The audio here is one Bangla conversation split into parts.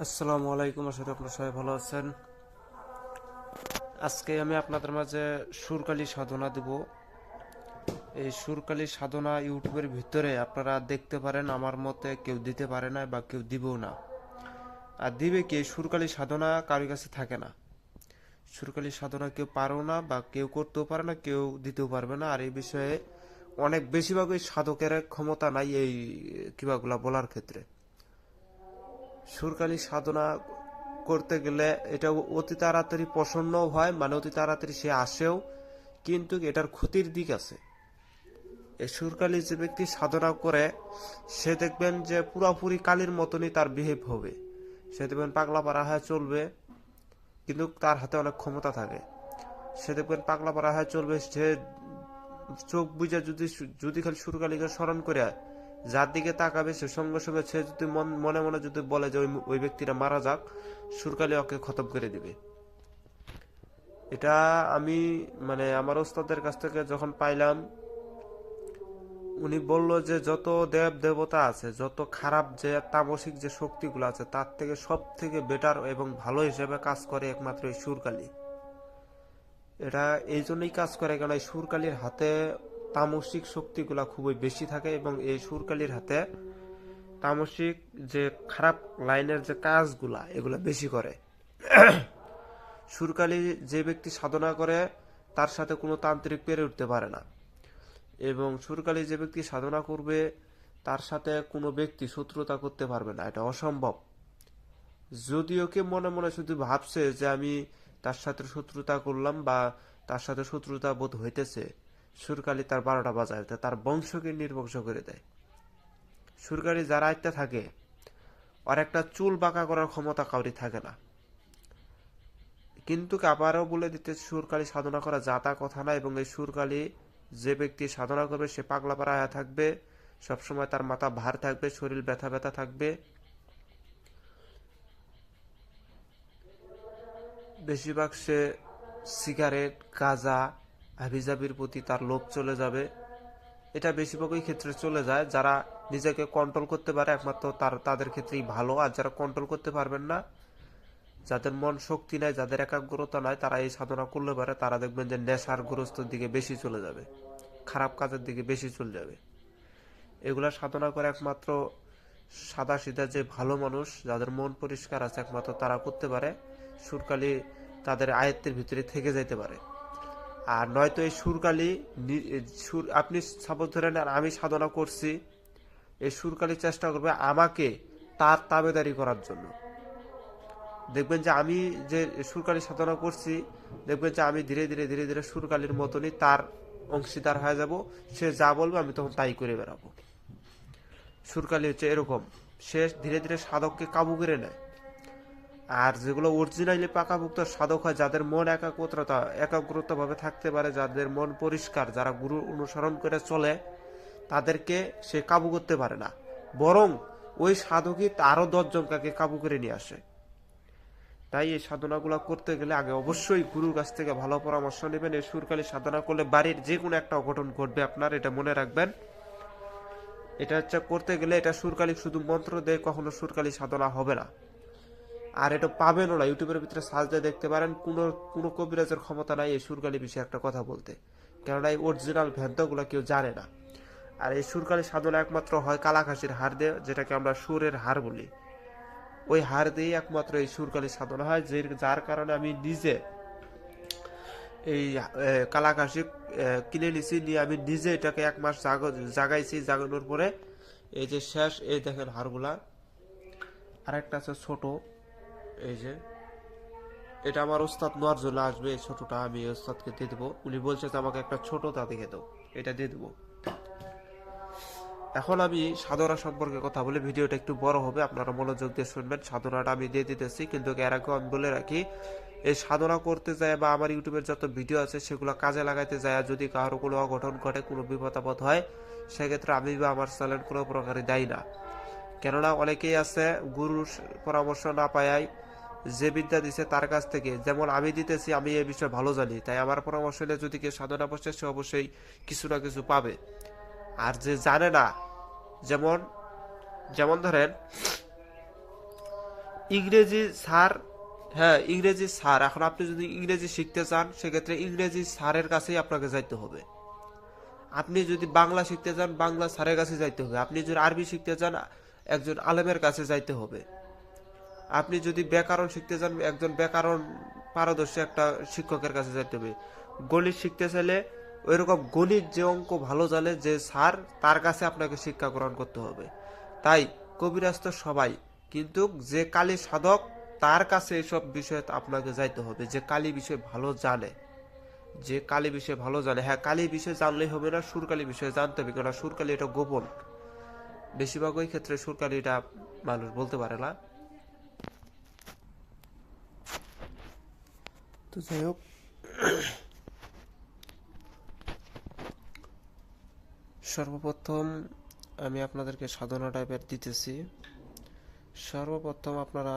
আসসালামু আলাইকুম, আশা করি আপনারা সবাই ভালো আছেন। আজকে আমি আপনাদের মাঝে সুরকালি সাধনা দেব। এই সুরকালি সাধনা ইউটিউবের ভিতরে আপনারা দেখতে পারেন, আমার মতে কেউ দিতে পারে না বা কেউ দিবেও না। আর দিবে কি? সুরকালি সাধনা কারোর কাছে থাকে না। সুরকালি সাধনা কেউ পারেও না বা কেউ করতেও পারে না, কেউ দিতেও পারবে না। আর এই বিষয়ে অনেক বেশিরভাগই সাধকের ক্ষমতা নাই এই কিবাগুলা বলার ক্ষেত্রে। সুরকালি সাধনা করতে গেলে এটা অতি তাড়াতাড়ি প্রসন্নও হয় মানে অতি তাড়াতাড়ি সে আসেও, কিন্তু এটার ক্ষতির দিক আছে। এই সুরকালি যে ব্যক্তি সাধনা করে, সে দেখবেন যে পুরাপুরি কালির মতনই তার বিহেভ হবে। সে দেখবেন পাগলা পাড়া হয়ে চলবে, কিন্তু তার হাতে অনেক ক্ষমতা থাকে। সে দেখবেন পাগলা পাড়া হয়ে চলবে, সে চোখ বুঝে যদি যদি খালি সুরকালিকে স্মরণ করে যার দিকে তাকাবে সে সঙ্গে সঙ্গে সে যদি মন- মনে যদি বলে যে ওই ব্যক্তিটা মারা যাক, সুরকালি ওকে খতম করে দিবে। এটা আমি মানে আমার ওস্তাদের কাছ থেকে যখন পাইলাম, উনি বলল যে যত দেব দেবতা আছে, যত খারাপ যে তামসিক যে শক্তিগুলো আছে, তার থেকে সব থেকে বেটার এবং ভালো হিসেবে কাজ করে একমাত্র এই সুরকালি। এটা এই জন্যই কাজ করে কারণ এই সুরকালির হাতে তামসিক শক্তিগুলা খুবই বেশি থাকে এবং এই সুরকালির হাতে তামসিক যে খারাপ লাইনের যে কাজগুলা, এগুলা বেশি করে। সুরকালি যে ব্যক্তি সাধনা করে, তার সাথে কোনো তান্ত্রিক পেরে উঠতে পারে না। এবং সুরকালি যে ব্যক্তি সাধনা করবে, তার সাথে কোনো ব্যক্তি শত্রুতা করতে পারবে না, এটা অসম্ভব। যদিও কে মনে মনে শুধু ভাবছে যে আমি তার সাথে শত্রুতা করলাম বা তার সাথে শত্রুতা বোধ হইতেছে সুরকালি তার বারোটা বাজায় তার বংশকে নির্বংশ করে দেয়। সুরকালি যারা আয়ত্তে থাকে, আর একটা চুল বাঁকা করার ক্ষমতা কাউরি থাকে না। কিন্তু আবারও বলে দিতে সুরকালি সাধনা করা যাতা কথা না, এবং এই সুরকালি যে ব্যক্তি সাধনা করবে, সে পাগলা পাড়া থাকবে, সবসময় তার মাথা ভার থাকবে, শরীর ব্যথা ব্যথা থাকবে। বেশিরভাগ সে সিগারেট, গাঁজা হাবিজাবির প্রতি তার লোভ চলে যাবে। এটা বেশিরভাগই ক্ষেত্রে চলে যায়। যারা নিজেকে কন্ট্রোল করতে পারে, একমাত্র তার, তাদের ক্ষেত্রেই ভালো। আর যারা কন্ট্রোল করতে পারবেন না, যাদের মন শক্তি নাই, যাদের একাগ্রতা নাই, তারা এই সাধনা করলে পারে, তারা দেখবেন যে নেশার গ্রস্তর দিকে বেশি চলে যাবে। খারাপ কাজের দিকে বেশি চলে যাবে। এগুলা সাধনা করে একমাত্র সাদা সিধা যে ভালো মানুষ, যাদের মন পরিষ্কার আছে, একমাত্র তারা করতে পারে। সুরকালি তাদের আয়ত্তের ভিতরে থেকে যাইতে পারে। আর নয়তো এই সুরকালি সুর আপনি সাপোজ ধরেন আর আমি সাধনা করছি, এই সুরকালি চেষ্টা করবে আমাকে তার তাবেদারি করার জন্য। দেখবেন যে আমি যে সুরকালি সাধনা করছি, দেখবেন যে আমি ধীরে ধীরে ধীরে ধীরে সুরকালির মতনই তার অংশীদার হয়ে যাব। সে যা বলবে আমি তখন তাই করে বেড়াবো। সুরকালি হচ্ছে এরকম। সে ধীরে ধীরে সাধককে কাবু করে নেয়। আর যেগুলো অরিজিনালি পাকাভুক্ত সাধক হয়, যাদের মন একাগ্রতা একাগ্রতা ভাবে থাকতে পারে, যাদের মন পরিষ্কার, যারা গুরু অনুসরণ করে চলে, তাদেরকে সে কাবু করতে পারে না। বরং ওই সাধকই আরও দশজনকে কাবু করে নিয়ে আসে। তাই এই সাধনাগুলো করতে গেলে আগে অবশ্যই গুরুর কাছ থেকে ভালো পরামর্শ নেবেন। এই সুরকালি সাধনা করলে বাড়ির যে কোনো একটা অঘটন ঘটবে, আপনার এটা মনে রাখবেন। এটা হচ্ছে করতে গেলে এটা সুরকালি শুধু মন্ত্র দিয়ে কখনো সুরকালি সাধনা হবে না। আর এটা পাবেনও না। ইউটিউবের ভিতরে সার্চ দিয়ে দেখতে পারেন, কোনো কোনো কবিরাজের ক্ষমতা নাই এই সুরকালি বিষয়ে একটা কথা বলতে। কেননা এই অরিজিনাল ভ্যান্তগুলো কেউ জানে না। আর এই সুরকালি সাধনা একমাত্র হয় কালাখাসির হার দিয়ে, যেটাকে আমরা সুরের হার বলি। ওই হার দিয়ে একমাত্র এই সুরকালি সাধনা হয়, যে, যার কারণে আমি নিজে এই কালাকাশি কিনে নিছি, নিয়ে আমি নিজে এটাকে এক মাস জাগ- জাগাইছি, জাগানোর পরে এই যে শেষ, এই দেখেন হারগুলা। আর একটা আছে ছোট। এই যে, এটা আমার ওস্তাদ জন্য আসবে, এই ছোটটা, আমি ওস্তাদকে দিয়ে দেবো। উনি বলছে যে, আমাকে একটা ছোট তা দেখে দাও, এটা দিয়ে দেবো। এখন আমি সাধনা সম্পর্কে কথা বলে, ভিডিওটা একটু বড় হবে, আপনারা মনোযোগ দিয়ে শুনবেন। সাধনাটা আমি দিয়ে দিতেছি, কিন্তু এর আগেও আমি বলে রাখি, এই সাধনা করতে যায় বা আমার ইউটিউবের যত ভিডিও আছে, সেগুলো কাজে লাগাইতে যায় যদি কারও কোনো অঘটন ঘটে, কোনো বিপদ আপদ হয়, সেক্ষেত্রে আমি বা আমার চ্যানেল কোনো প্রকারে দেয় না। কেননা অনেকেই আছে, গুরুর পরামর্শ না পায় যে বিদ্যা দিছে তার কাছ থেকে, যেমন আমি দিতেছি, আমি এই বিষয়ে ভালো জানি। তাই আমার পরামর্শ নিয়ে যদি কেউ সাধনা বসে সে অবশ্যই কিছু না কিছু পাবে। আর যে জানে না, যেমন যেমন ধরেন, ইংরেজি স্যার হ্যাঁ ইংরেজি স্যার, এখন আপনি যদি ইংরেজি শিখতে চান, সেক্ষেত্রে ইংরেজি স্যারের কাছেই আপনাকে যাইতে হবে। আপনি যদি বাংলা শিখতে চান, বাংলা স্যারের কাছে যাইতে হবে। আপনি যদি আরবি শিখতে চান, একজন আলেমের কাছে যাইতে হবে। আপনি যদি ব্যাকরণ শিখতে চান, একজন ব্যাকরণ পারদর্শী একটা শিক্ষকের কাছে যাইতে হবে। গণিত শিখতে চাইলে ওইরকম গণিত যে অঙ্ক ভালো জানে, যে স্যার তার কাছে আপনাকে শিক্ষা গ্রহণ করতে হবে। তাই কবিরাজ তো সবাই, কিন্তু যে কালী সাধক তার কাছে এসব বিষয়ে আপনাকে যাইতে হবে, যে কালী বিষয়ে ভালো জানে। যে কালী বিষয়ে ভালো জানে হ্যাঁ কালী বিষয়ে জানলেই হবে না, সুরকালী বিষয়ে জানতে হবে, কেননা সুরকালী এটা গোপন। বেশিরভাগ ওই ক্ষেত্রে সুরকালী এটা মানুষ বলতে পারে না। তো যাই হোক সর্বপ্রথম আমি আপনাদেরকে সাধনা টাইপের দিতেছি। সর্বপ্রথম আপনারা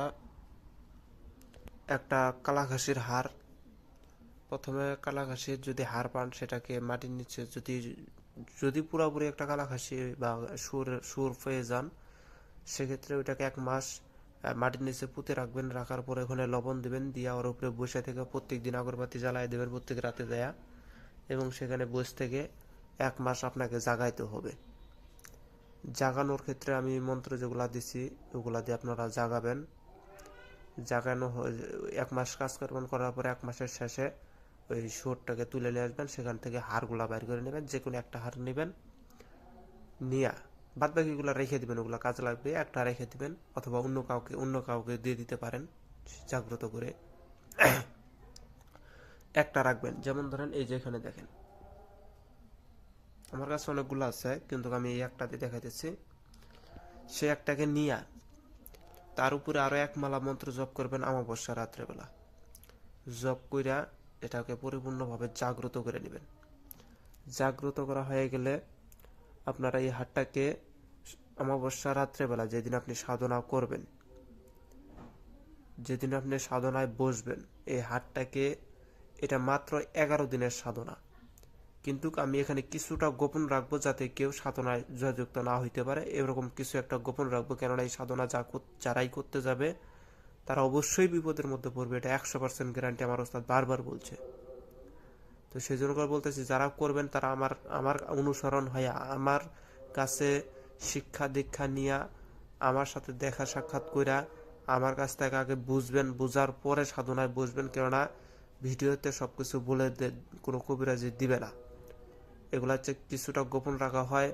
একটা কালাঘাসির হার প্রথমে কালাঘাসির যদি হার পান, সেটাকে মাটির নিচে যদি যদি পুরোপুরি একটা কালাঘাসি বা সুর সুর পেয়ে যান, সেক্ষেত্রে ওইটাকে এক মাস মাটির নিচে পুঁতে রাখবেন, রাখার পরে ওখানে লবণ দেবেন, দিয়ে ওর উপরে বসে থেকে প্রত্যেক দিন আগরবাতি জ্বালায় দেবেন, প্রত্যেক রাতে দেয়া। এবং সেখানে বসে থেকে এক মাস আপনাকে জাগাইতে হবে। জাগানোর ক্ষেত্রে আমি মন্ত্র যেগুলা দিছি, ওগুলা দিয়ে আপনারা জাগাবেন। জাগানো এক মাস কাজ করবেন করার পরে এক মাসের শেষে ওই সুরটাকে তুলে নিয়ে আসবেন, সেখান থেকে হাড়গুলা বাইর করে নেবেন যে কোনো একটা হাড় নেবেন, নিয়া বাদ বাকিগুলো রেখে দিবেন, ওগুলো কাজে লাগবে, একটা রেখে দিবেন, অথবা অন্য কাউকে অন্য কাউকে দিয়ে দিতে পারেন, জাগ্রত করে। একটা রাখবেন। যেমন ধরেন এই যে এখানে দেখেন। আমার কাছে অনেকগুলো আছে, কিন্তু আমি এই একটা দিয়ে দেখাইতেছি। সে একটাকে নিয়া, তার উপরে আরও এক মালা মন্ত্র জপ করবেন অমাবস্যা রাত্রেবেলা। জপ কইরা এটাকে পরিপূর্ণভাবে জাগ্রত করে নেবেন। জাগ্রত করা হয়ে গেলে আপনারা এই হাটটাকে অমাবস্যা রাত্রেবেলা যেদিন আপনি সাধনা করবেন, যেদিন আপনি সাধনায় বসবেন, এই হাটটাকে এটা মাত্র এগারো দিনের সাধনা। কিন্তু আমি এখানে কিছুটা গোপন রাখব যাতে কেউ সাধনায় জয়যুক্ত না হইতে পারে। এরকম কিছু একটা গোপন রাখব, কেননা এই সাধনা যা যারাই করতে যাবে, তারা অবশ্যই বিপদের মধ্যে পড়বে। এটা একশো পার্সেন্ট গ্যারান্টি আমার ওস্তাদ বারবার বলছে। তো সেই জন্য করে বলতেছি, যারা করবেন তারা আমার আমার অনুসরণ হয়ে, আমার কাছে শিক্ষা দীক্ষা নিয়া আমার সাথে দেখা সাক্ষাৎ কইরা আমার কাছ থেকে আগে বুঝবেন, বুঝার পরে সাধনায় বসবেন। কেননা ভিডিওতে সব কিছু বলে কোনো কবিরাজি দিবে না। এগুলা হচ্ছে কিছুটা গোপন রাখা হয়।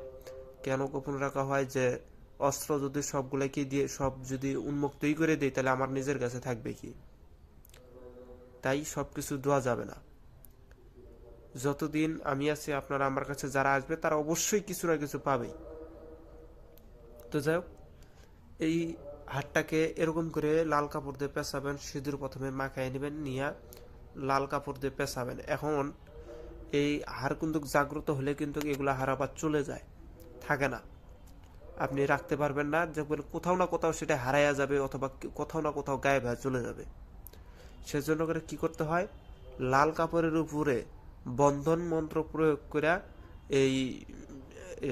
কেন গোপন রাখা হয় যে, অস্ত্র যদি সবগুলোকে দিয়ে, সব যদি উন্মুক্তই করে দেই তাহলে আমার নিজের কাছে থাকবে কি? তাই সব কিছু দেওয়া যাবে না। যতদিন আমি আছি, আপনারা আমার কাছে যারা আসবে, তারা অবশ্যই কিছু না কিছু পাবেই। তো যাই হোক, এই হাটটাকে এরকম করে লাল কাপড় দিয়ে পেঁচাবেন, সিঁদুর প্রথমে মাখায় নেবেন, নিয়ে লাল কাপড় দিয়ে পেঁচাবেন। এখন এই হাড় কিন্তু জাগ্রত হলে কিন্তু এগুলো হার আবার চলে যায়, থাকে না। আপনি রাখতে পারবেন না, যে কোথাও না কোথাও সেটা হারাইয়া যাবে অথবা কোথাও না কোথাও গায়েব হয়ে চলে যাবে। সেজন্য করে কি করতে হয়, লাল কাপড়ের উপরে বন্ধন মন্ত্র প্রয়োগ করে এই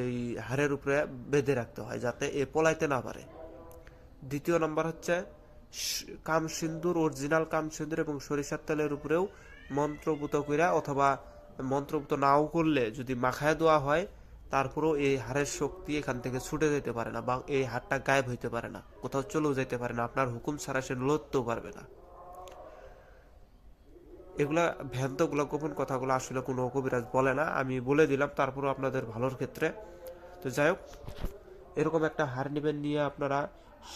এই হাড়ের উপরে বেঁধে রাখতে হয় যাতে এ পলাইতে না পারে। দ্বিতীয় নম্বর হচ্ছে কাম সিন্দুর, অরিজিনাল কাম সিন্দুর এবং সরিষার তেলের উপরেও মন্ত্রভূত কইরা অথবা মন্ত্রভূত নাও করলে যদি মাখায় দেওয়া হয়, তারপরেও এই হাড়ের শক্তি এখান থেকে ছুটে যেতে পারে না বা এই হাড়টা গায়েব হইতে পারে না, কোথাও চলেও যেতে পারে না, আপনার হুকুম ছাড়া সে লড়তেও পারবে না। এগুলা ভ্যান্তগুলো গোপন কথাগুলো আসলে কোনো কবিরাজ বলে না। আমি বলে দিলাম তারপরও আপনাদের ভালোর ক্ষেত্রে। তো যাই হোক এরকম একটা হার নিবেন নিয়ে আপনারা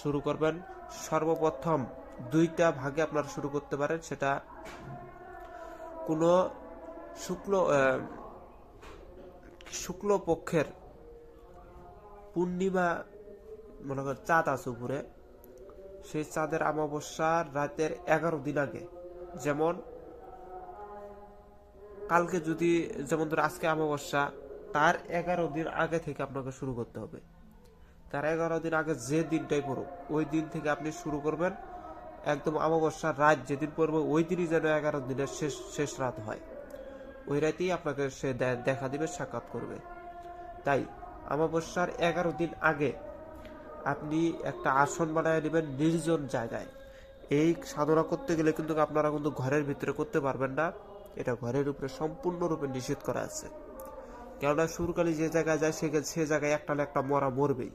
শুরু করবেন। সর্বপ্রথম দুইটা ভাগে আপনারা শুরু করতে পারেন। সেটা কোনো শুক্ল আহ, শুক্ল পক্ষের পূর্ণিমা মনে করেন চাঁদ আছে উপরে। সেই চাঁদের অমাবস্যার রাতের এগারো দিন আগে। যেমন কালকে যদি, যেমন ধর আজকে অমাবস্যা, তার এগারো দিন আগে থেকে আপনাকে শুরু করতে হবে। তার এগারো দিন আগে যে দিনটাই পড়ুক, ওই দিন থেকে আপনি শুরু করবেন। একদম অমাবস্যার রাত যেদিন পড়বে, ওই দিনই যেন এগারো দিনের শেষ শেষ রাত হয়। ওই রাতেই আপনাকে সে দেখা দিবে, সাক্ষাৎ করবে। তাই অমাবস্যার এগারো দিন আগে আপনি একটা আসন বানায় নেবেন নির্জন জায়গায়। এই সাধনা করতে গেলে কিন্তু আপনারা কিন্তু ঘরের ভিতরে করতে পারবেন না। এটা ঘরের উপরে সম্পূর্ণরূপে নিষেধ করা আছে। কেননা সুরকালি যে জায়গায় যায়, সে সে জায়গায় একটা না একটা মরা মরবেই।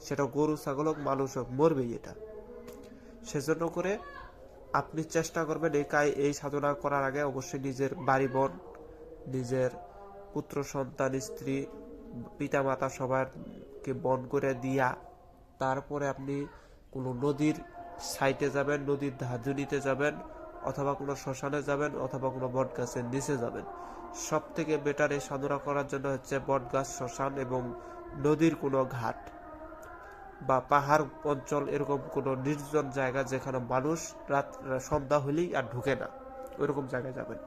সেটা গরু, ছাগল হোক, মানুষ হোক, মরবেই এটা। সেজন্য করে আপনি চেষ্টা করবেন এই কাজ এই সাধনা করার আগে অবশ্যই নিজের বাড়ি বোন নিজের পুত্র, সন্তান, স্ত্রী পিতা মাতা সবারকে বন করে দিয়া তারপরে আপনি কোনো নদীর সাইটে যাবেন, নদীর ধাজুনিতে যাবেন অথবা কোনো শ্মশানে যাবেন অথবা কোনো বট গাছের নিচে যাবেন। সব থেকে বেটার এই সাধনা করার জন্য হচ্ছে বট গাছ শ্মশান এবং নদীর কোনো ঘাট বা পাহাড় অঞ্চল এরকম কোনো নির্জন জায়গা যেখানে মানুষ রাত, সন্ধ্যা হলেই আর ঢুকে না। ওইরকম জায়গায় যাবেন।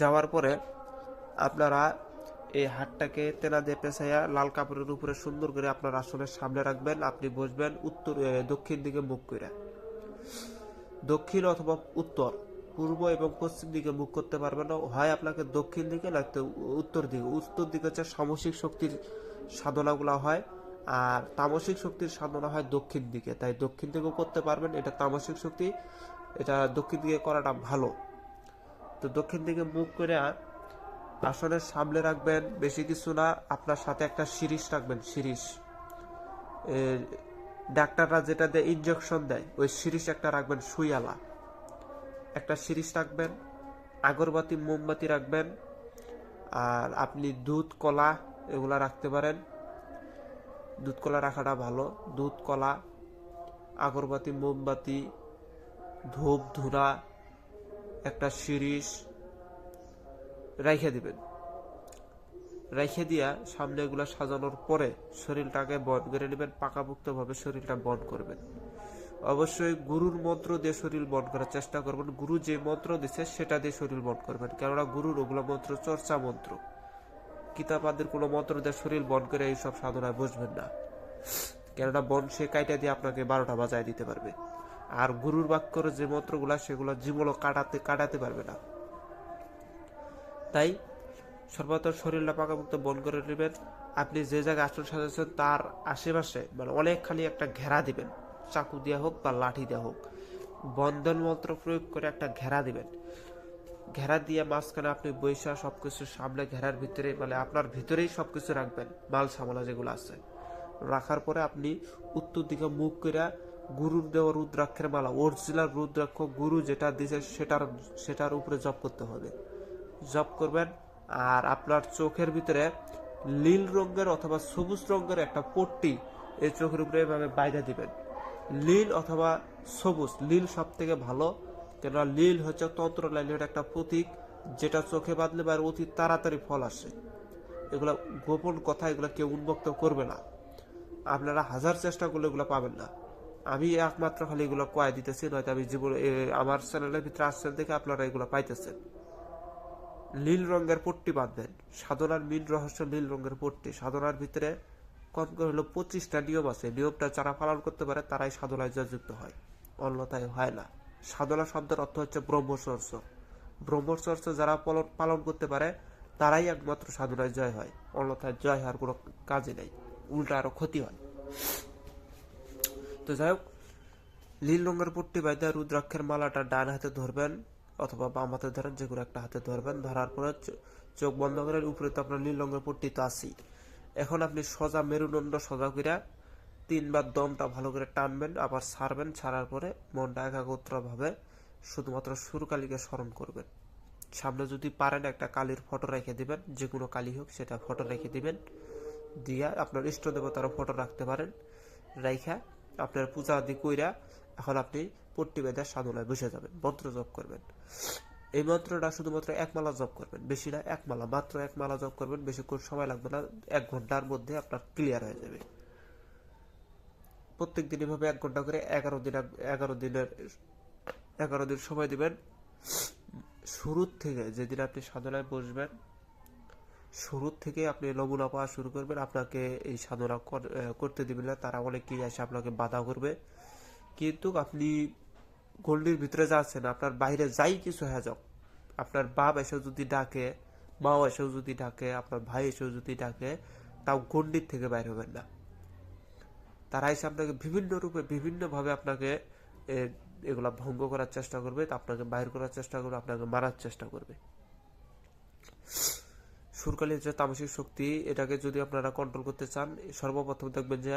যাওয়ার পরে আপনারা এই হাটটাকে তেনা দিয়ে পেঁচাইয়া লাল কাপড়ের উপরে সুন্দর করে আপনার আসনের সামনে রাখবেন। আপনি বসবেন উত্তর দক্ষিণ দিকে মুখ করে দক্ষিণ অথবা উত্তর পূর্ব এবং পশ্চিম দিকে মুখ করতে পারবেন না। হয় আপনাকে দক্ষিণ দিকে নয়তো উত্তর দিকে। উত্তর দিকে হচ্ছে সামসিক শক্তির সাধনাগুলো হয় আর তামসিক শক্তির সাধনা হয় দক্ষিণ দিকে। তাই দক্ষিণ দিকেও করতে পারবেন এটা তামসিক শক্তি এটা দক্ষিণ দিকে করাটা ভালো। তো দক্ষিণ দিকে মুখ করে আসনের সামনে রাখবেন বেশি কিছু না আপনার সাথে একটা সিরিজ রাখবেন এ, ডাক্তাররা যেটা দেয় ইনজেকশন দেয়, ওই সিরিজ একটা রাখবেন সুইয়ালা। একটা সিরিজ রাখবেন, আগরবাতি, মোমবাতি রাখবেন, আর আপনি দুধ, কলা এগুলা রাখতে পারেন। দুধ, কলা রাখাটা ভালো। দুধ, কলা, আগরবাতি, মোমবাতি, ধূপ ধুনা একটা সিরিজ রাইখে দিবেন। রাইখে দিয়া সামনে এগুলা সাজানোর পরে শরীরটাকে বন্ধ করে নেবেন পাকাপুক্ত ভাবে শরীরটা বন্ধ করবেন। অবশ্যই গুরুর মন্ত্র দিয়ে শরীর বন্ধ করার চেষ্টা করবেন। গুরু যে মন্ত্র দিচ্ছে সেটা দিয়ে শরীর বন্ধ করবেন। কেননা গুরুর ওগুলো মন্ত্র চর্চা মন্ত্র। কিতাবাদের কোনো মন্ত্র দিয়ে শরীর বন্ধ করে এইসব সাধনায় বসবেন না। কেননা বন সে কাইটা দিয়ে আপনাকে বারোটা বাজায় দিতে পারবে। আর গুরুর বাক্যর যে মন্ত্রগুলা, সেগুলো জীবনও কাটাতে কাটাতে পারবে না। তাই সর্বত শরীরটা পাকাপুক্ত বন করে নেবেন। আপনি যে জায়গায় আসন সাজাচ্ছেন, তার আশেপাশে মানে অনেকখানি একটা ঘেরা দিবেন। চাকু দেওয়া হোক বা লাঠি দেওয়া হোক, বন্ধন মন্ত্র প্রয়োগ করে একটা ঘেরা দিবেন। ঘেরা দিয়ে মাঝখানে আপনি বৈশা সবকিছু সামনে ঘেরার ভিতরে মানে আপনার ভিতরেই সবকিছু রাখবেন, মাল সামলা যেগুলো আছে। রাখার পরে আপনি উত্তর দিকে মুখ করে গুরুর দেওয়া রুদ্রাক্ষের মালা, অরিজিনাল রুদ্রাক্ষ গুরু যেটা দিয়েছে সেটার সেটার উপরে জপ করতে হবে। জপ করবেন আর আপনার চোখের ভিতরে নীল রঙের অথবা সবুজ রঙের একটা পট্টি এই চোখের উপরে এভাবে বাইরে দিবেন। নীল অথবা সবুজ, নীল সব থেকে ভালো, কেননা নীল হচ্ছে তন্ত্র লাইনের একটা প্রতীক, যেটা চোখে বাঁধলে বা অতি তাড়াতাড়ি ফল আসে। এগুলো গোপন কথা, এগুলো কেউ উন্মুক্ত করবে না। আপনারা হাজার চেষ্টা করলে এগুলো পাবেন না। আমি একমাত্র খালি এগুলো কয়ে দিতেছি, নয়তো আমি জীবন আমার চ্যানেলের ভিতরে আসছেন দেখে আপনারা এগুলো পাইতেছেন। নীল রঙের পট্টি বাঁধবেন। সাধনার মীন রহস্য নীল রঙের পট্টি। সাধনার ভিতরে কম করে হলো পঁচিশটা নিয়ম আছে। নিয়মটা যারা পালন করতে পারে, তারাই সাধনায় জয়যুক্ত হয়। অন্যথায় হয় না। সাধনা শব্দের অর্থ হচ্ছে ব্রহ্মচর্য। ব্রহ্মচর্য যারা পালন করতে পারে, তারাই একমাত্র সাধনায় জয় হয়। অন্যথায় জয় হওয়ার কোনো কাজে নেই। উল্টা আরও ক্ষতি হয়। তো যাই হোক, নীল রঙের পট্টি বাইদা রুদ্রাক্ষের মালাটা ডান হাতে ধরবেন। অথবা বাম হাতে ধরেন, যে কোনো একটা হাতে ধরবেন। ধরার পরে চোখ বন্ধ করে উপরে তো আপনার নীল রঙের পট্টি তো আছেই। এখন আপনি সোজা মেরুদণ্ড সোজা করিয়া তিনবার দমটা ভালো করে টানবেন, আবার ছাড়বেন। ছাড়ার পরে মনটা একাগ্র ভাবে শুধুমাত্র সুরকালীকে স্মরণ করবেন। সামনে যদি পারেন একটা কালীর ফটো রেখে দিবেন, যে কোনো কালী হোক, সেটা ফটো রেখে দিবেন। দিয়া আপনার ইষ্ট দেবতারও ফটো রাখতে পারেন। রাইখা আপনার পূজা আদি কইরা এখন আপনি পট্টি বেঁধে সাধনায় বসে যাবেন, মন্ত্র জপ করবেন। এই মন্ত্রটা শুধুমাত্র এক মালা জপ করবেন, বেশি না এক মালা, মাত্র এক মালা জপ করবেন, বেশিক্ষণ সময় লাগবে না, এক ঘণ্টার মধ্যে আপনার ক্লিয়ার হয়ে যাবে। প্রত্যেক দিন এভাবে এক ঘণ্টা করে এগারো দিন এগারো দিনের, এগারো দিন সময় দিবেন। শুরুর থেকে যেদিন আপনি সাধনায় বসবেন শুরুর থেকে আপনি নমুনা পাওয়া শুরু করবেন, আপনাকে এই সাধনা কর- করতে দিবেন না, তারা অনেকেই এসে আপনাকে বাধা করবে। কিন্তু আপনি গল্লির ভিতরে যাচ্ছেন আপনার বাইরে যাই কিছু হয়ে যাক, আপনার বাপ এসেও যদি ডাকে, মাও এসেও যদি ডাকে, আপনার ভাই এসেও যদি ডাকে, তাও গন্ডির থেকে বাইর হবেন না। তারা এসে আপনাকে বিভিন্ন রূপে, বিভিন্নভাবে আপনাকে এগুলা ভঙ্গ করার চেষ্টা করবে, তা আপনাকে বাইর করার চেষ্টা করবে, আপনাকে মারার চেষ্টা করবে। সুরকালীর যে তামসিক শক্তি, এটাকে যদি আপনারা কন্ট্রোল করতে চান, সর্বপ্রথম দেখবেন যে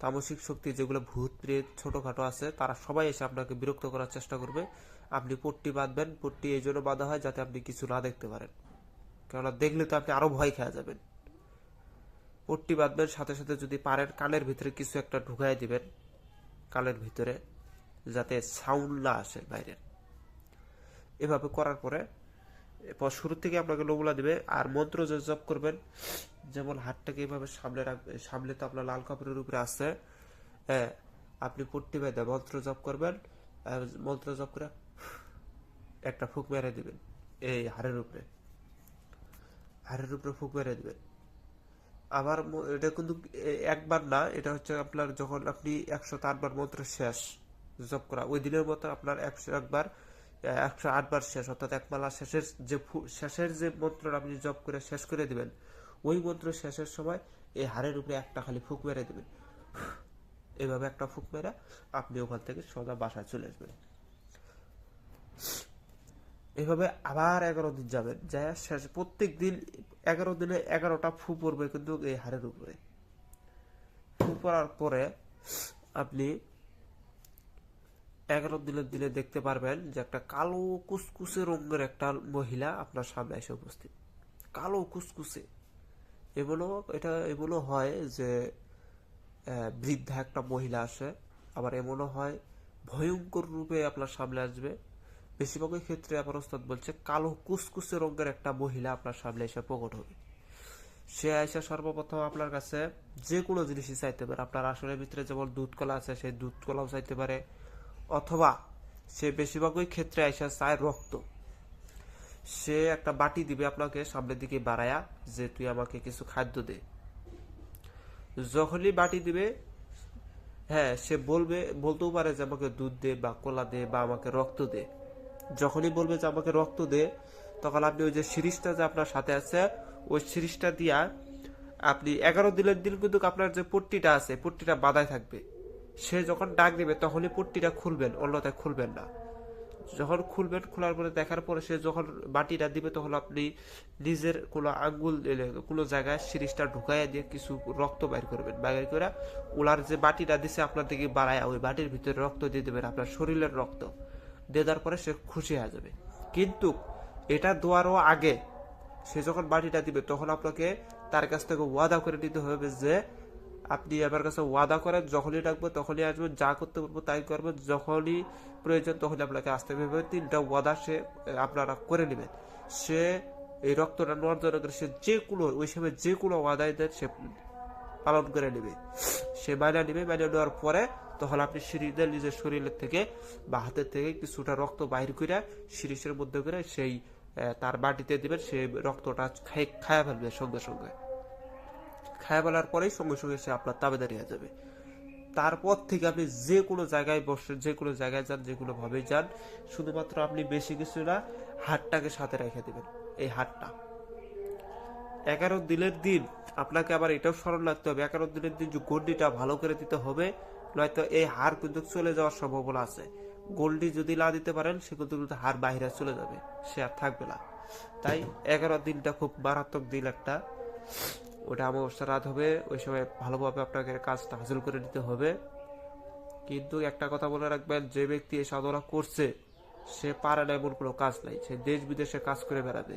তামসিক শক্তি যেগুলো ভূত প্রেত ছোটখাটো আছে, তারা সবাই এসে আপনাকে বিরক্ত করার চেষ্টা করবে। আপনি পট্টি বাঁধবেন, পট্টি এই জন্য বাঁধা হয় যাতে আপনি কিছু না দেখতে পারেন। কেননা দেখলে তো আপনি আরও ভয় খেয়ে যাবেন। পট্টি বাঁধবেন, সাথে সাথে যদি পারেন কানের ভিতরে কিছু একটা ঢুকাই দিবেন কানের ভিতরে, যাতে সাউন্ড না আসে বাইরে। এভাবে করার পরে এরপর শুরু থেকে আপনাকে নমুনা দিবে আর মন্ত্র যে জপ করবেন, যেমন হাতটাকে এভাবে সামনে রাখবে সামনে তো আপনার লাল কাপড়ের উপরে আছে। হ্যাঁ আপনি পট্টি বেঁধে মন্ত্র জপ করবেন মন্ত্র জপ করে একটা ফুক মেরে দিবেন, এই হাড়ের উপরে। হাড়ের উপরে ফুক মেরে দিবেন। আবার এটা কিন্তু একবার না, এটা হচ্ছে আপনার যখন আপনি একশো আটবার মন্ত্র শেষ জপ করা, ওই দিনের মতো আপনার একশো একবার একশো আটবার শেষ, অর্থাৎ একমালা শেষের যে শেষের যে মন্ত্রটা আপনি জপ করে শেষ করে দিবেন, ওই মন্ত্র শেষের সময় এই হাড়ের উপরে একটা খালি ফুক মেরে দেবেন। এভাবে একটা ফুক মেরে আপনি ওখান থেকে সোজা বাসায় চলে আসবেন। এভাবে আবার এগারো দিন যাবেন যা শেষ, প্রত্যেক দিন এগারো দিনে এগারোটা ফু পড়বে কিন্তু এই হাড়ের উপরে। ফু পড়ার পরে আপনি এগারো দিনের দিনে দেখতে পারবেন যে একটা কালো কুসকুসে রঙের একটা মহিলা আপনার সামনে এসে উপস্থিত। কালো কুসকুসে। এগুলো এটা এগুলো হয় যে বৃদ্ধা একটা মহিলা আসে, আবার এমনও হয় ভয়ঙ্কর রূপে আপনার সামনে আসবে। বেশিরভাগই ক্ষেত্রে আমার ওস্তাদ বলছে, কালো কুসকুসে রঙের একটা মহিলা আপনার সামনে এসে প্রকট হবে। সে এসে সর্বপ্রথম আপনার কাছে যে কোনো জিনিসই চাইতে পারে। আপনার আসনের ভিতরে যেমন দুধ কলা আছে, সেই দুধ কলাও চাইতে পারে। অথবা সে বেশিরভাগই ক্ষেত্রে এসে চায় রক্ত। সে একটা বাটি দিবে আপনাকে সামনের দিকে বাড়ায়া যে, তুই আমাকে কিছু খাদ্য দে। যখনই বাটি দিবে হ্যাঁ সে বলবে, বলতেও পারে যে, আমাকে দুধ দে বা কলা দে বা আমাকে রক্ত দে। যখনই বলবে যে, আমাকে রক্ত দে, তখন আপনি ওই যে সিরিজটা যে আপনার সাথে আছে, ওই সিরিজটা দিয়া আপনি এগারো দিনের দিন কিন্তু আপনার যে পট্টিটা আছে, পট্টিটা বাধায় থাকবে। সে যখন ডাক দিবে, তখনই পট্টিটা খুলবেন, অন্যথায় খুলবেন না। যখন খুলবেন, খোলার পরে দেখার পরে সে যখন বাটিটা দিবে, তখন আপনি নিজের কোনো আঙ্গুল কোনো জায়গায় সিরিজটা ঢুকাইয়া দিয়ে কিছু রক্ত বাইর করবেন। বাইর করে ওলার যে বাটিটা দিছে, আপনার দিকে বাড়ায় ওই বাটির ভিতরে রক্ত দিয়ে দেবেন, আপনার শরীরের রক্ত। দিয়ে দেওয়ার পরে সে খুশি হয়ে যাবে। কিন্তু এটা দেওয়ারও আগে সে যখন বাটিটা দিবে, তখন আপনাকে তার কাছ থেকে ওয়াদা করে নিতে হবে যে আপনি আমার কাছে ওয়াদা করেন, যখনই ডাকবো তখনই আসবেন যা করতে পারব তাই করবেন যখনই প্রয়োজন তখনই আপনাকে আসতে হবে। তিনটা ওয়াদা সে, আপনারা করে নেবেন। সে এই রক্তটা নেওয়ার জন্য সে যে কোনো ওই সময় যে কোনো ওয়াদাই দেন, সে পালন করে নেবে। সে মাইনা নেবে, মাইনা নেওয়ার পরে তখন আপনি সিঁড়িদের নিজের শরীরের থেকে বা হাতের থেকে কিছুটা রক্ত বাইর করে সিরিজের মধ্যে করে সেই তার বাটিতে দিবেন, সেই রক্তটা খাই খায়া ফেলবে সঙ্গে সঙ্গে। খায়া ফেলার পরেই সঙ্গে সঙ্গে সে আপনার তাবেদারি হয়ে যাবে। তারপর থেকে আপনি যে কোনো জায়গায় বসে, যে কোনো জায়গায় যান, যে কোনো ভাবে যান, শুধুমাত্র আপনি বেশি কিছু না, হাতটাকে সাথে রেখে দেবেন, এই হাতটা। এগারো দিনের দিন আপনাকে আবার এটাও স্মরণ রাখতে হবে, এগারো দিনের দিন যে গন্ডিটা ভালো করে দিতে হবে, নয়তো এই হার কিন্তু চলে যাওয়ার সম্ভাবনা আছে। গোল্ডি যদি না দিতে পারেন, সে কিন্তু কিন্তু হার বাইরে চলে যাবে, সে আর থাকবে না। তাই এগারো দিনটা খুব মারাত্মক দিন একটা। ওটা অমাবস্যা রাত হবে, ওই সময় ভালোভাবে আপনাকে কাজটা হাসিল করে নিতে হবে। কিন্তু একটা কথা বলে রাখবেন, যে ব্যক্তি এই সাধনা করছে, সে পারে না এমন কোনো কাজ নাই। সে দেশ বিদেশে কাজ করে বেড়াবে।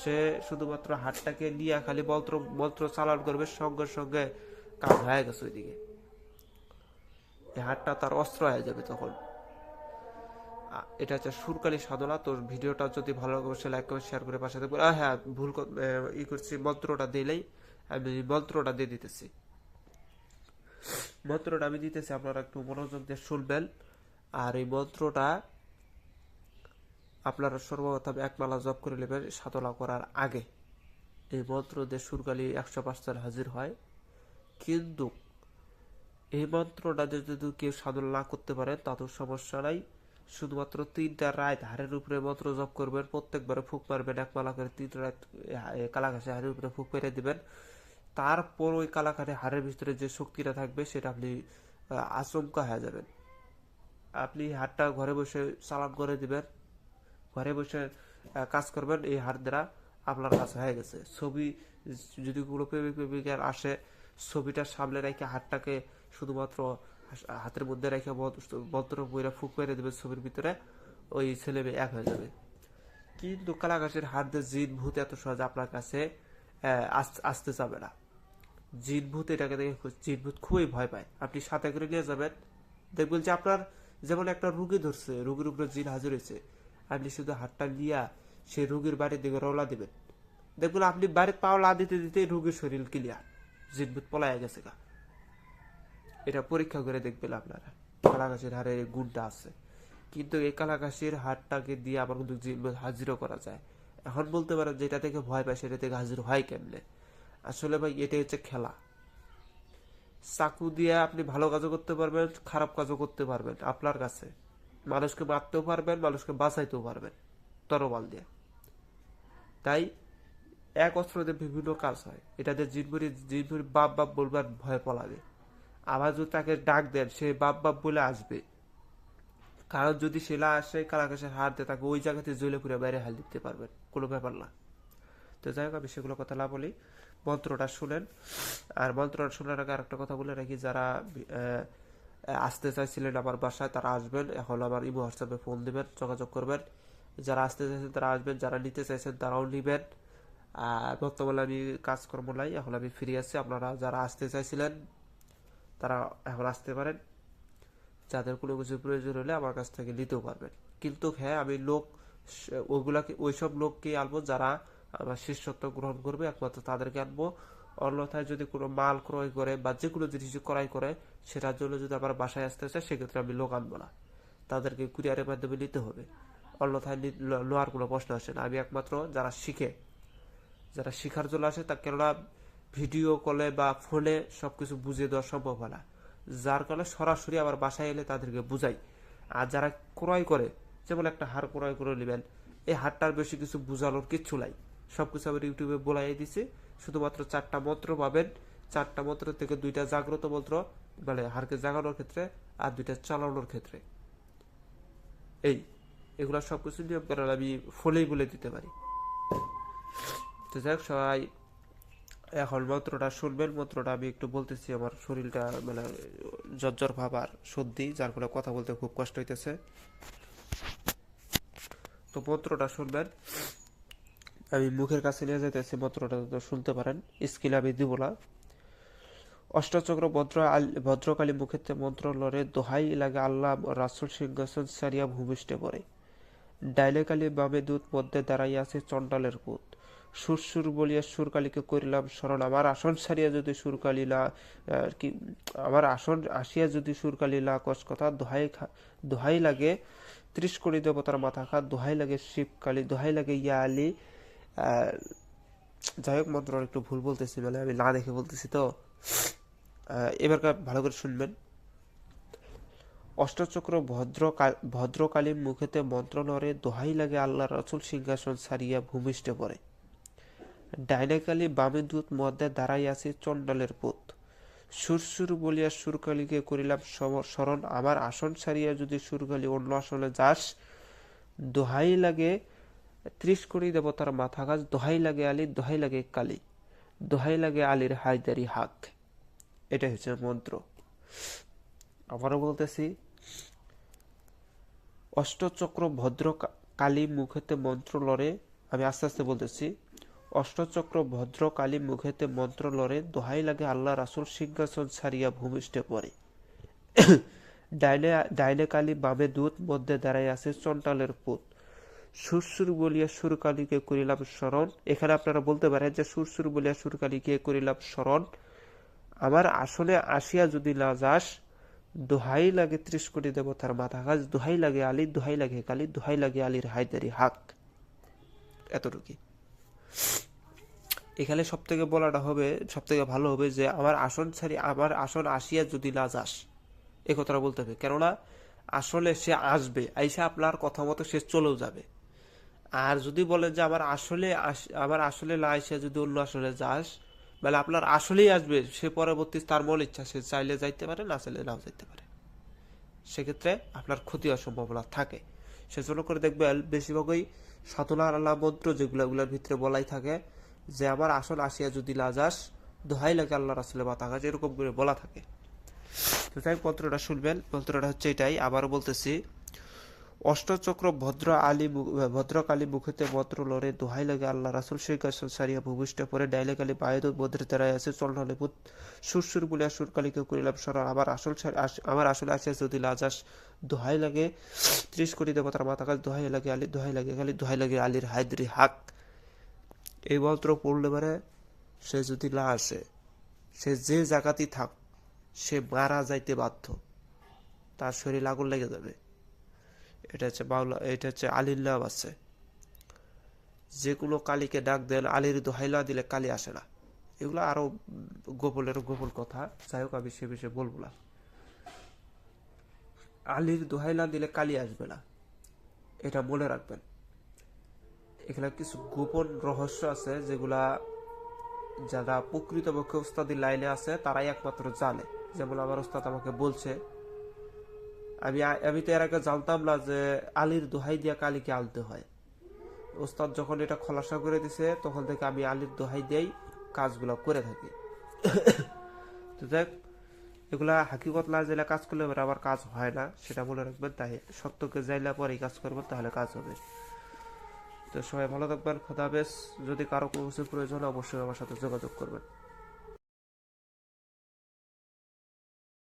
সে শুধুমাত্র হাতটাকে নিয়ে খালি মন্ত্র মন্ত্র চালান করবে, সঙ্গে সঙ্গে কাজ হয়ে গেছে ওইদিকে। এই হাতটা তার অস্ত্র হয়ে যাবে তখন। এটা হচ্ছে সুরকালি সাধনা। তোর ভিডিওটা যদি ভালো লাগে লাইক করে শেয়ার করে পাশে থাকবে হ্যাঁ ভুল ই করছি, মন্ত্রটা দিলেই। আমি মন্ত্রটা দিয়ে দিতেছি। মন্ত্রটা আমি দিতেছি, আপনারা একটু মনোযোগ দিয়ে শুনবেন। আর এই মন্ত্রটা আপনারা সর্বপ্রথম এক মালা জপ করে নেবেন, সাধনা করার আগে। এই মন্ত্র দিয়ে সুরকালি একশো পার্সেন্ট হাজির হয়। কিন্তু এই মন্ত্রটা যদি কেউ সাধনা না করতে পারে, তাতেও সমস্যা নাই। শুধুমাত্র তিনটা রাত হাড়ের উপরে মন্ত্র জপ করবেন, প্রত্যেকবারে ফুক মারবেন, এক মালা করে তিনটা রাত কালা ঘাসে হাড়ের উপরে ফুক মেরে দিবেন। তারপর ওই কালাকারে হাড়ের ভিতরে যে শক্তিটা থাকবে, সেটা আপনি আচমকা হয়ে যাবেন। আপনি হাটটা ঘরে বসে চালান করে দিবেন। ঘরে বসে কাজ করবেন, এই হাট দ্বারা আপনার কাছে হয়ে গেছে। ছবি, যদি কোনো প্রেমিক, প্রেমিকার আসে ছবিটার সামনে রেখে হাতটাকে শুধুমাত্র হাতের মধ্যে রেখে মন্ত্র- বইরা ফুক মেরে দেবে ছবির ভিতরে, ওই ছেলে মেয়ে এক হয়ে যাবে। কিন্তু কালাগাছের হাত দিয়ে জিন ভূত এত সহজে আপনার কাছে আস- আসতে যাবে না। জিন ভূত এটাকে দেখে খু- জিন ভূত খুবই ভয় পায়। আপনি সাথে করে নিয়ে যাবেন। দেখবেন যে আপনার যেমন একটা রুগী ধরছে, রুগীর উপরে জিন হাজির হয়েছে। আপনি শুধু হাতটা নিয়া সেই রুগীর বাড়ির দিকে রওলা দিবেন। দেখবেন আপনি বাড়ির পাও লা দিতে দিতে রুগীর শরীর ক্লিয়ার জিন ভূত পলায় গেছে গা। এটা পরীক্ষা করে দেখবেন আপনারা। কালাগাছের হাড়ের এই গুণটা আছে। কিন্তু এই কালাগাছের হাড়টাকে দিয়ে আবার কিন্তু জিন ভূত হাজিরও করা যায়। এখন বলতে পারেন যেটা থেকে ভয় পায়, সেটা থেকে হাজির হয় কেমনে? আসলে ভাই, এটাই হচ্ছে খেলা। চাকু দিয়ে আপনি ভালো কাজও করতে পারবেন, খারাপ কাজও করতে পারবেন, আপনার কাছে। মানুষকে মারতেও পারবেন, মানুষকে বাঁচাইতেও পারবেন, তরবাল দিয়ে। তাই এক অস্ত্র দিয়ে বিভিন্ন কাজ হয়। এটাতে জিনপুরি জিনপুরি বাপ বাপ বলবার ভয় পলাবে। আবার যদি তাকে ডাক দেন, সে বাপ বাপ বলে আসবে। কারণ যদি শিলা আসে কালাকাশের হাত দেয় তাকে ওই জায়গাতে জ্বলে পুরে বাইরে হাল দিতে পারবেন। কোনো ব্যাপার না। তো যাই হোক, আমি সেগুলো কথা না বলি মন্ত্রটা শুনেন। আর মন্ত্রটা শোনার আগে আরেকটা কথা বলে রাখি, যারা আসতে চাইছিলেন আমার বাসায় তারা আসবেন। এখন আমার ইমো হোয়াটসঅ্যাপে ফোন দেবেন, যোগাযোগ করবেন। যারা আসতে চাইছেন তারা আসবেন, যারা নিতে চাইছেন তারাও নিবেন। আর বর্তমানে আমি কাজকর্ম নাই, এখন আমি ফ্রি আছি। আপনারা যারা আসতে চাইছিলেন, তারা এখন আসতে পারেন। যাদের কোনো কিছু প্রয়োজন হলে আমার কাছ থেকে নিতেও পারবেন। কিন্তু হ্যাঁ আমি লোক ওগুলাকে ওইসব লোককে আনব যারা আমার শিষ্যত্ব গ্রহণ করবে, একমাত্র তাদেরকে আনব। অন্যথায় যদি কোনো মাল ক্রয় করে বা যে কোনো জিনিস ক্রয় করে, সেটার জন্য যদি আমার বাসায় আসতে চায়, সেক্ষেত্রে আমি লোক আনব না। তাদেরকে কুরিয়ারের মাধ্যমে নিতে হবে। অন্যথায় নি- ল- নেওয়ার কোনো প্রশ্ন আসে না। আমি একমাত্র যারা শিখে, যারা শিখার জন্য আসে, তা কেননা ভিডিও কলে বা ফোনে সবকিছু বুঝিয়ে দেওয়া সম্ভব হয় না। যার কারণে সরাসরি আবার বাসায় এলে তাদেরকে বুঝাই। আর যারা ক্রয় করে, যেমন একটা হার ক্রয় করে নেবেন, এই হারটার বেশি কিছু বুঝানোর কিচ্ছু নাই। সবকিছু আবার ইউটিউবে বলাই দিছে। শুধুমাত্র চারটা মন্ত্র পাবেন। চারটা মন্ত্র থেকে দুইটা জাগ্রত মন্ত্র মানে হারকে জাগানোর ক্ষেত্রে আর দুইটা চালানোর ক্ষেত্রে। এই, এগুলা সবকিছু নিয়ম কারণ আমি ফোনেই বলে দিতে পারি। তো যাই হোক, সবাই, এখন মন্ত্রটা শুনবেন। মন্ত্রটা আমি একটু বলতেছি, আমার শরীরটা মানে জর্জর ভাব আর সর্দি, যার ফলে কথা বলতে খুব কষ্ট হইতেছে। তো মন্ত্রটা শুনবেন। আমি মুখের কাছে নিয়ে যেতেছি মন্ত্রটা, তো শুনতে পারেন। স্কিল আমি দিব না। অষ্টচক্র ভদ্র ভদ্রকালী মুখেতে মন্ত্র লড়ে দোহাই লাগে আল্লাহ, রাসুল সিংহাসন সারিয়া ভূমিষ্ঠে পড়ে। ডাইলে কালী বামে দূত মধ্যে দাঁড়াইয়া আছে চণ্ডালের পুত। সুর সুর বলিয়া সুরকালীকে করিলাম স্মরণ আমার আসন সারিয়া যদি সুরকালী লা কি, আমার আসন আসিয়া যদি সুরকালী লা কস কথা দোহাই খা- দোহাই লাগে ত্রিশ কোটি দেবতার মাথা খা, দোহাই লাগে শিবকালী, দোহাই লাগে ইয়া আলী যাই হোক, মন্ত্র একটু ভুল বলতেছি মানে আমি না দেখে বলতেছি তো। এবারকার ভালো করে শুনবেন। অষ্টচক্র ভদ্র ভদ্রকালী মুখেতে মন্ত্র নরে দোহাই লাগে আল্লাহ রসুল সিংহাসন সারিয়া ভূমিষ্ঠে পড়ে। ডাইনাকালি বামে দূত মধ্যে দাঁড়াই আছে চণ্ডালের পুত। সুরসুর বলিয়া সুরকালীকে করিলাম সম- স্মরণ আমার আসন সারিয়া যদি সুরকালী অন্য আসনে যাস, দোহাই লাগে ত্রিশ কোটি দেবতার মাথা গাছ দোহাই লাগে আলী, দোহাই লাগে কালী, দোহাই লাগে আলীর হায়দারি হাক। এটা হচ্ছে মন্ত্র আবারও বলতেছি অষ্টচক্র ভদ্র কালী মুখেতে মন্ত্র লড়ে আমি আস্তে আস্তে বলতেছি অষ্টচক্র ভদ্র কালী মুখেতে মন্ত্র লড়ে দোহাই লাগে আল্লাহ রাসুল সিংহাসন ছাড়িয়া ভূমিষ্ঠে পড়ে ডাইনে ডাইনে কালী বামে দূত মধ্যে দাঁড়াই আছে চন্টালের পুত। সুরসুর বলিয়া সুরকালীকে করিলাম স্মরণ। এখানে আপনারা বলতে পারেন যে সুরসুর বলিয়া সুরকালীকে করিলাম স্মরণ। আমার আসনে আসিয়া যদি না যাস, দোহাই লাগে ত্রিশ কোটি দেবতার মাথা গাছ দোহাই লাগে আলী, দোহাই লাগে কালী, দোহাই লাগে আলীর হায়দারি হাক। এতটুকুই। এখানে সব থেকে বলাটা হবে সব থেকে ভালো হবে যে আমার আসন ছাড়ি, আমার আসন আসিয়া যদি না যাস, এ কথাটা বলতে হবে। কেননা আসলে সে আসবে, আইসা আপনার কথা মতো সে চলেও যাবে। আর যদি বলেন যে আমার আসলে আস- আমার আসলে না আইসা যদি অন্য আসলে যাস মানে আপনার আসলেই আসবে, সে পরবর্তী তার মন ইচ্ছা, সে চাইলে যাইতে পারে, না চাইলে নাও যাইতে পারে। সেক্ষেত্রে আপনার ক্ষতি হওয়ার সম্ভাবনা থাকে। সেজন্য করে দেখবেন, বেশিরভাগই সাতুলার আল্লাহ মন্ত্র যেগুলো ওগুলোর ভিতরে বলাই থাকে যে আমার আসল আসিয়া যদি লাজাস দোহাই লাগে আল্লাহ রাসুলের মাথা গাছ এরকম করে বলা থাকে। তো তাই মন্ত্রটা শুনবেন। মন্ত্রটা হচ্ছে এটাই। আবারও বলতেছি অষ্টচক্র ভদ্র আলী ভদ্রকালী মুখেতে মন্ত্র লড়ে দোহাই লাগে আল্লাহ রাসুল আসল সারিয়া ভূমিষ্ঠ পরে ডাইলে কালী বায়ুদ মধ্যে তেরাই আছে চল হলে পুত সুরসুর বলিয়া সুরকালীকে করিলাম স্মরণ আমার আসল সারি- আস- আমার আসলে আছে যদি লাজাস, দোহাই লাগে ত্রিশ কোটি দেবতার মাথা কাজ দোহাই লাগে আলী, দোহাই লাগে খালি দোহাই লাগে আলীর হায়দ্রি হাক। এই মন্ত্র পড়লে পারে সে যদি না আসে, সে যে জায়গাতেই থাক, সে মারা যাইতে বাধ্য। তার শরীর আগুন লেগে যাবে। এটা হচ্ছে বাউলা এটা হচ্ছে আলীর আছে। যে কোনো কালীকে ডাক দেন আলীর দোহাইলা দিলে কালী আসে না। এগুলো আরও উম, গোপনের গোপন কথা। যাই হোক আমি সে বিষয়ে বলব না। আলীর দোহাইলা দিলে কালী আসবে না। এটা মনে রাখবেন। এখানে কিছু গোপন রহস্য আছে যেগুলা যারা প্রকৃতপক্ষে ওস্তাদি লাইনে আছে তারাই একমাত্র জানে। যেমন আমার ওস্তাদ আমাকে বলছে আমি আমি তো এর আগে জানতাম না যে আলীর দোহাই দিয়া কালীকে আনতে হয়। ওস্তাদ যখন এটা খোলাসা করে দিছে, তখন থেকে আমি আলীর দোহাই দিয়েই কাজগুলো করে থাকি। তো দেখ, এগুলা হাকিকত না জেলা কাজ করলে আবার কাজ হয় না, সেটা মনে রাখবেন। তাই সত্যকে যাইলে পরেই কাজ করবেন, তাহলে কাজ হবে। তো সবাই ভালো থাকবেন, খোদা হাফেজ। যদি কারও কোনো কিছু প্রয়োজন অবশ্যই আমার সাথে যোগাযোগ করবেন।